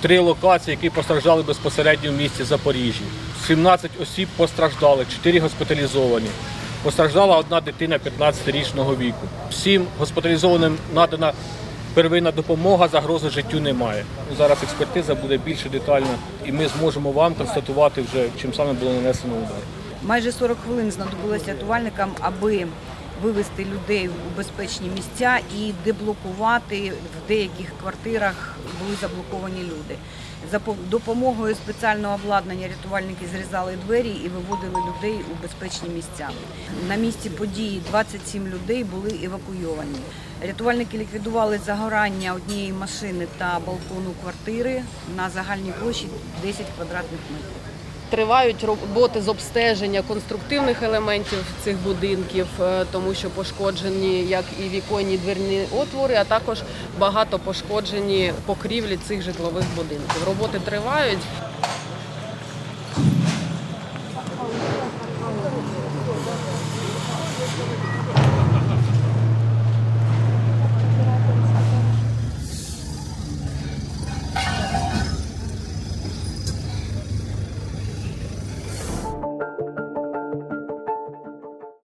три локації, які постраждали безпосередньо в місті Запоріжжі. 17 осіб постраждали, 4 госпіталізовані. Постраждала одна дитина 15-річного віку. Всім госпіталізованим надана первинна допомога, загрози життю немає. Зараз експертиза буде більш детальна, і ми зможемо вам констатувати вже, чим саме було нанесено удар. Майже 40 хвилин знадобилося рятувальникам, аби вивести людей у безпечні місця і деблокувати в деяких квартирах були заблоковані люди. За по- допомогою спеціального обладнання рятувальники зрізали двері і виводили людей у безпечні місця. На місці події 27 людей були евакуйовані. Рятувальники ліквідували загорання однієї машини та балкону квартири на загальній площі 10 квадратних метрів. Тривають роботи з обстеження конструктивних елементів цих будинків, е, тому що пошкоджені як і віконні дверні отвори, а також багато пошкоджені покрівлі цих житлових будинків. Роботи тривають.